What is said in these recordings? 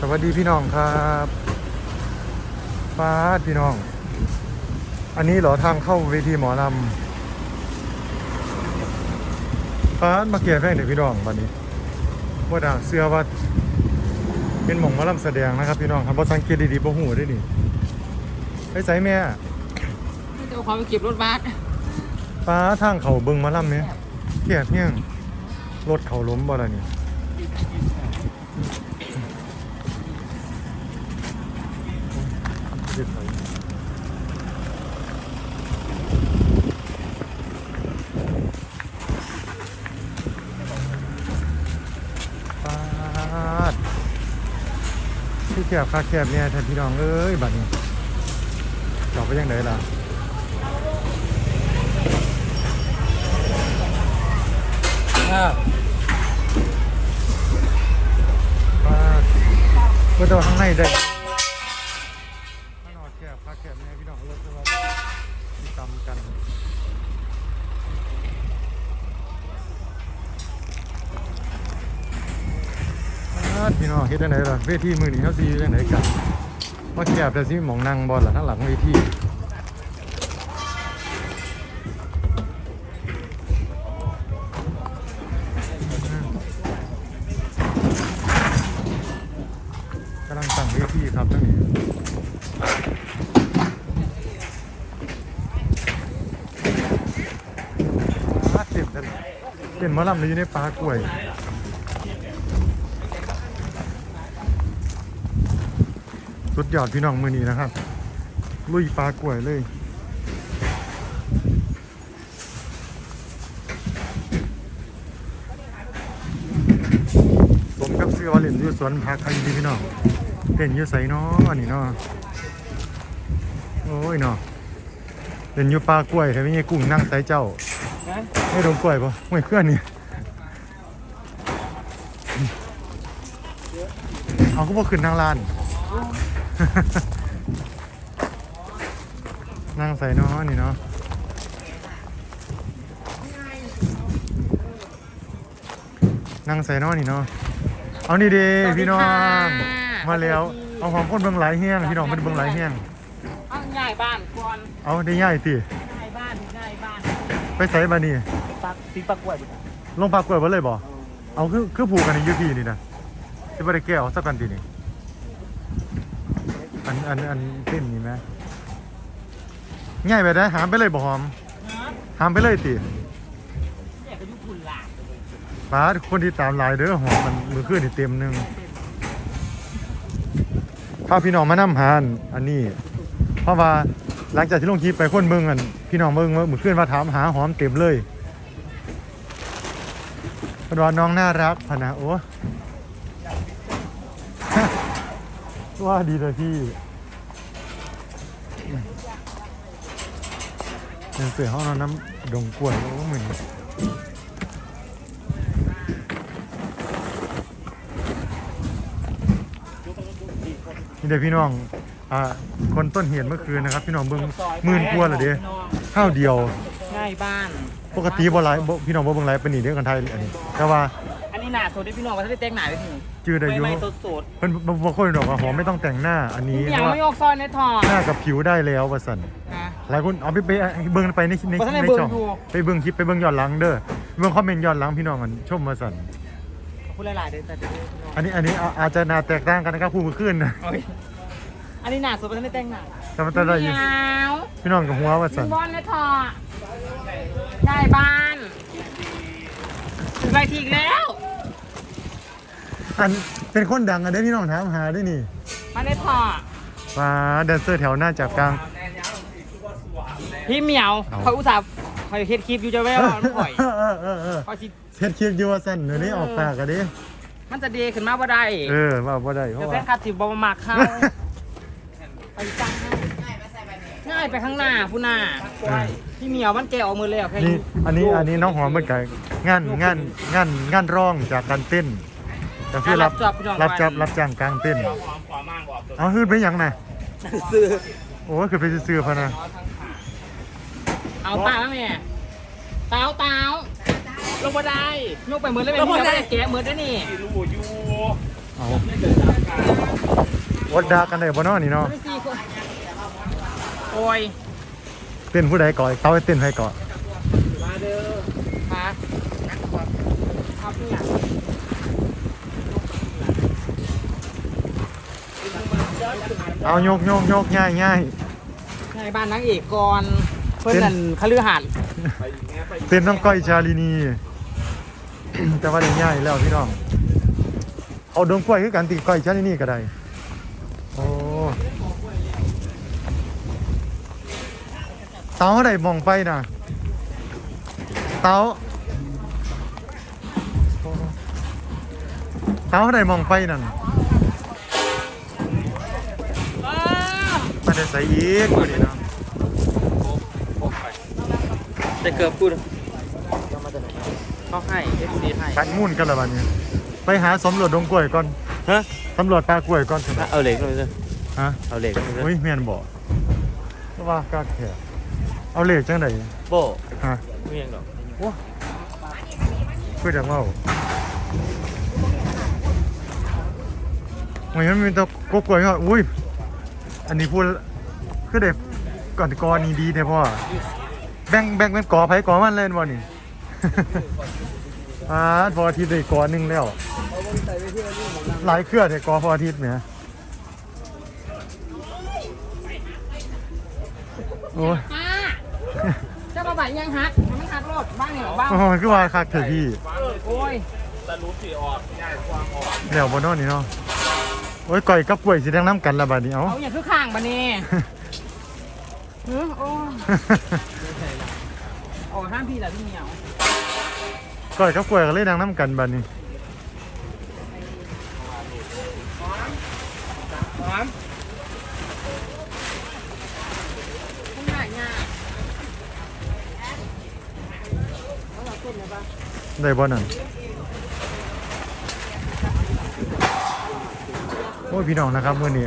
สวัสดีพี่น้องครับฟ้าดพี่น้อง อันนี้เหรอทางเข้าเวทีหมอลำฟ้าดมาเกียร์แฟงเด็กพี่น้องวันนี้ว่าด่าเสื้อว่าเป็นหมองหมอลำแสดงนะครับพี่น้องครับพอสังเกตดีๆบ่หูได้นี่ไปใส่แม่เจ้าของไปเก็บรถบัสฟ้าทางเขาเบิงหมอลำเนี่ยเกียร์เพียงรถเขาล้มบ่ล่ะนี่ เด็ดไปปาดที่แคบคาแคบเนี่ยท่านพี่น้องเอ้ยบัดนี้จอบไปยังไงล่ะว่าก็ตัวข้างในได้ จังไดล่ะเวทีมือนี้เขาสิอยู่จังไดกันว่าแคบแต่สิหมองนั่งบอลล่ะทั้างหลังเวทีกำลังตั้งเวทีครับทั้งนี้อ่าเต็มกันเต็มมะลำเลยอยู่ในปลากล้วย สุดยอดพี่น้องมือนี้นะครับ ลุยปลากล้วยเลยผมกับเสื้อว่าเล่นอยู่สวนพักใครดีพี่น้องเล่นอยู่ใส่น้ออันนี้เนาะโอ้ยเนาะเล่นอยู่ปลากล้วยแต่ไม่ใช่กุ้งนั่งใส่เจ้าไม่ดนกล้วยปะไม่เคลื่อนนี่เอาก็บอกขึ้นทางลาน นั่งใส่เนาะนี่เนาะนั่งใส่เนาะนี่เนาะเอานี่เดีพี่น้องมาแล้วเอาของคนเบิ่งหลายเฮี้ยงพี่น้องเป็นเบิ่งหลายเฮี้ยงเอาง่ายบ้านก่อนเอาได้ง่ายติง่ายบ้านง่ายบ้านไปใส่บานี่ปักสีปักกล้วยลงปลากล้วยบ่เลยบ่เอาคือคือผูกกันในยูพีนี่นะที่บ่ได้แก้วสักกันทีนี่ อันอันอันเต้นนี่ไหมง่ายไปได้หามไปเลยบ่หอมนะหามไปเลยติเนี่ยก็ยุคคุณหลานป้าดคนที่ตามหลายเด้อหอมมันมือขึ้นนี่เต็มหนึงพาพี่น้องมานำหานอันนี้ เพราะว่าหลังจากที่ลงคลิปไปคนเบิ่งกันพี่น้องเบิ่งว่ามือขึ้นมาถามหาหอมเต็มเลยเพิ่นว่าน้องน่ารักพะนะโอ้ ว่าดีเลยพี่ยังเสือห้องนอนน้ำดงกล้วยโอ้เหมือนนี่เดี๋ยวพี่น้องอ่าคนต้นเหตุเมื่อคืนนะครับ พี่น้องเบิ่งหมื่นกว่าเหรอเด้ข้าวเดียว ง่ายบ้าน ปกติบ่ไลฟ์บ่พี่น้องบ่เบิ่งไลฟ์เป็นนี่เด้อกันไทยอันนี้ แต่ว่าอั นนี้หนาสดที่พี่น้องว่าถ้าได้แต่งหนาไปถึงจื้อได้อยู่ไม่สดสดเพิ่นบ่บ่ค่อยดอกว่าหอมไม่ต้องแต่งหน้าอันนี้อย่างว่าไม่ยกซอยในถอดหน้ากับผิวได้แล้วว่าซั่นนะหลายคนเอาไปไปเบิ่งไปในในบ่ทันได้ในเบิ่งช่องอยู่ไปเบิ่งคลิปไปเบิ่งย้อนหลังเด้อเบิ่งคอมเมนต์ย้อนหลังพี่น้องกันชมมาสั่นพูดหลายๆเดี๋ยวแต่เดี๋ยวพี่น้องอันนี้อันนี้อาอาจจะน่าแตกต่างกันนะครับคู่มือขึ้นนะโอ้ยอันนี้หนาสดไม่ทันได้แต่งหนาแต่มันจะได้อยู่ยาวพี่น้องกับหัวว่ายิสั่นงบอลในถอดง่ายบ้านถึงไปทีอีกแล้ว อันเป็นคนดังอันเด้อพี่น้องถามหาด้วยนี่มาในถอดว่าแดนเซอร์แถวหน้าจับกลาง พี่เหมียวเอา คอยอุตส่าห์คอยเฮ็ดคลิปอยู่จะแววมันข่อยเออเออเออคอยสิเฮ็ดคลิปอยู่ว่าสั่นเดี๋ยวนี้ออกปากกันดิมันจะดีขึ้นมาบ่ได้เออว่าบ่ได้เพเดี๋ยวราะแฟว่า นคลับสิบ่มามักเข้าไปจังให้ง่ายไปข้างหน้าผู้หน้าพี่เหมียวมันแกะออกมือแล้วแค่นี่อันนี้อันนี้น้องหอมเหมือนกันงานงานงานงานร้องจากการเต้น แต่คือรับจอบพี่น้องรับจับรับจ้างกลางเต้นเอาฮืดไปหยังน่ะซื้อโอ้ยคือไปซื้อๆพะนะเอาตาแม่เต้าเต้าลงบ่ได้ยกไปเหมือนเลยแม่พี่เหมียวไม่ได้แกะเหมือนได้นี่เอาดดากันได้บ่เนาะนี่เนาะไม่สี่คนโอ้ยเต้นผู้ใดก่อนเต้าให้เต้นให้ก่อนมาเด้อมาครับเนี่ย เอาโยกโยกโยกง่ายง่ายในบ้านนางเอกก่อนเพื่อนนั่นคฤหาสน์เต้นต้องก้อยชาลินี แต่ว่าได้ง่ายแล้วพี่น้อง เอาดงกล้วยคือกันตีก้อยชาลินีก็ได้โอ้เต้าได้มองไปนะเต้าเต้าได้มองไปนั่น ไม่ได้ใส่อีกตัวนี้เนาะจะเกือบพูดเขาให้เอฟซีให้ขันมุ่นกันละวันนี้ไปหาสำรวจดงกล้วยก่อนฮะสำรวจปลากล้วยก่อนเถอะเอาเหล็กเลยเถอะฮะเอาเหล็กเลยเถอะเฮ้ยเมียนบอกว่ากล้าแขเอาเหล็กจังไดโบฮะไม่ยังดอกเพื่อจะเว่ามันมันมีแตัวกกล้วยเหรออุ้ยอันนี้พูด คือเด็กก่อนกอนี่ดีแท้พ่อแบ่งแบ่งเป็นกอไผกอมันเล่นวะนี่อ่าพออาทิตย์ได้กอหนึ่งแล้ว หลายเครือแต่กอพออาทิตย์เนี่ยโอ้ยป้าเจ้าบ่ายยังฮักมันไม่ฮักรถบ้างเหรอบ้างโอ้ยคือว่าคักเถอะพี่โอ้ยเดี๋ยวบนโน่นนี่เนาะโอ้ยก่อยกับกล้วยสิทั้งน้ำกันละบาดนี้เอาเอาอย่างคือข้างบะนี่ เออโอ้โอ้ห้ามพี่แหละพี่เหมียวก่อยกับกล้วยก็เลยดังน้ำกันบาดนี้พร้อมคุณใหญ่ง่าเอาหลังต้นเลยปะได้บ่นั่นโอ้ยพี่น้องนะครับมื้อนี้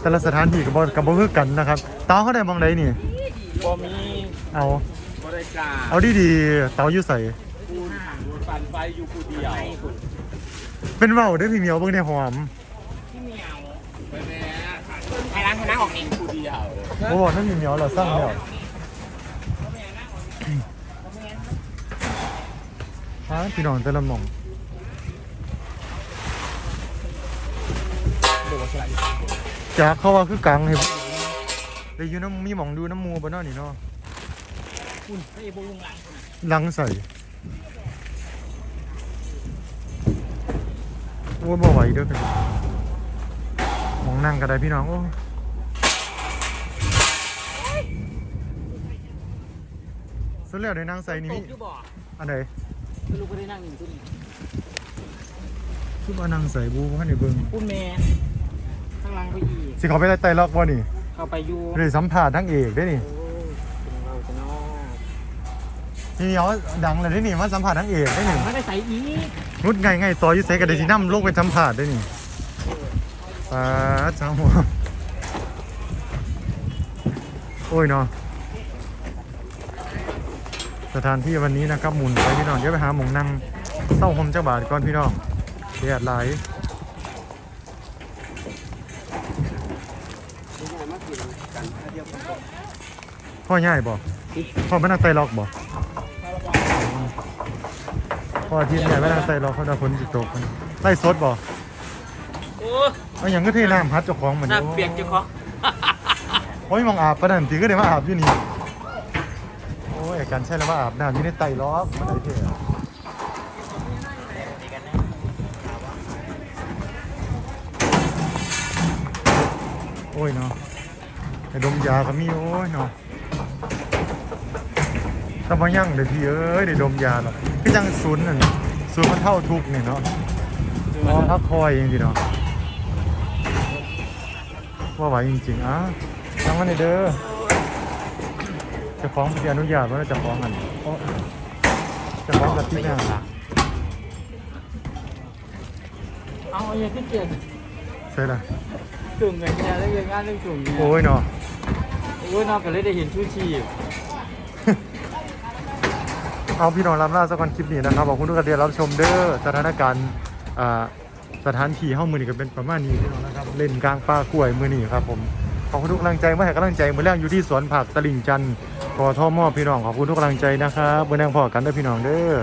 แต่ละสถานที่ก็บ่ก็บ่คือกันนะครับ เตาเขาได้มองใดนี่ บ่มีเอา บริการเอาดีๆเตาอยู่ใส่กูปั่นไฟอยู่กูเดียวเป็นเว้าเด้อพี่เหมียวเบิ่งได้หอมพี่เหมียวไปแม่ไอ้ร้านคณะออกนี่กูเดียวบ่บอกนั่นพี่เหมียวเราสั่งแล้วฮะพี่น้องแต่ละหม่องจากเขาว่าคือกลาง เห็นได้อยู่น้ำมีหมองดูน้ำมูบนนอนี่เนาะคุณไอ้บุลุงหลังลังใส่โอ้บ่ไหวเด้อพี่หมองนั่งก็ได้พี่น้องโอ้สุดแล้วได้นั่งใส่นี่ตมีกอยู่บ่อันไหนไม่รู้ก็ได้นั่งอยู่ตุ้นคือมานั่งใส่บูพันในเบิ่งคุณแม่ข้างหล่างเขาอีกสิเขาไปไต่ล็อกบ่นี่ เข้าไปอยู่เลยสัมผัสทั้งเอกได้นี่โอ้เป็นเราจะนอกนี่เขาดังเลยได้นี่มาสัมผัสทั้งเอกได้นี่ไม่ได้ใส่อีกนุดไงไงต่ออยู่ใส่กระเดสิน้ำลงไปสัมผัสได้นี่ปลาจ้าหัวโอ้ยเนาะสถานที่วันนี้นะครับหมุนไปพี่น้องเดี๋ยวไปหาหมองนั่งเต้าหมเจ้าบาทก่อนพี่น้องเดียดหล พ่อใหญ่บ่พ่อไม่นั่งไตล็อกบ่พ่ออาทิตย์ใหญ่ไม่นั่งไตล็อกเขาจะพ้นจิตตกมันไล่สดบ่โอ้เอาอย่างก็เทน้ำพัดเจ้าของเหมือนหน้าเปียกเจ้าของโอ้ยมองอาบประดันตีก็ได้มาอาบอยู่นี่โอ้ยกันใช่แล้วมาอาบน้ำอยู่ในไตล็อกมันไอ้เท่อะโอ้ยเนาะไอ้ดมยาก็มีโอ้ยเนาะ ถ้ามายั่งเดี๋ยวพี่เอ้ยได้ดมยาหรอกก็ยังศูนย์นั่นศูนย์มันเท่าทุกข์นี่เนาะนอนพักคอยจริงๆเนาะว่าไหวจริงๆอะทำมันเด้อเจะฟ้าของพี่อนุญาตว่าจะฟ้องกันโอ้เจะฟ้าของกับที่หน้าเอาไอ้ยังขึ้นเกียร์ใช่ละจุ่มกันแค่ได้ยังงานเรื่องจุ่มเนี่ยโอ้ยเนาะโอ้ยนอกจากเลยได้เห็นชูชีพ เอาพี่น้องรับหน้าสักวันคลิปนี้นะครับขอบคุณทุกท่านที่รับชมเด้อสถานการณ์สถานที่ห้องมือนี่ก็เป็นประมาณนี้พี่น้องนะครับเล่นกลางป่ากล้วยมือนี่ครับผมขอบคุณทุกกำลังใจมาให้กำลังใจมือแรกอยู่ที่สวนผักตลิ่งจันทร์กอท่อมอพี่น้องขอบคุณทุกกำลังใจนะครับมือแรกพอกันได้พี่น้องเด้อ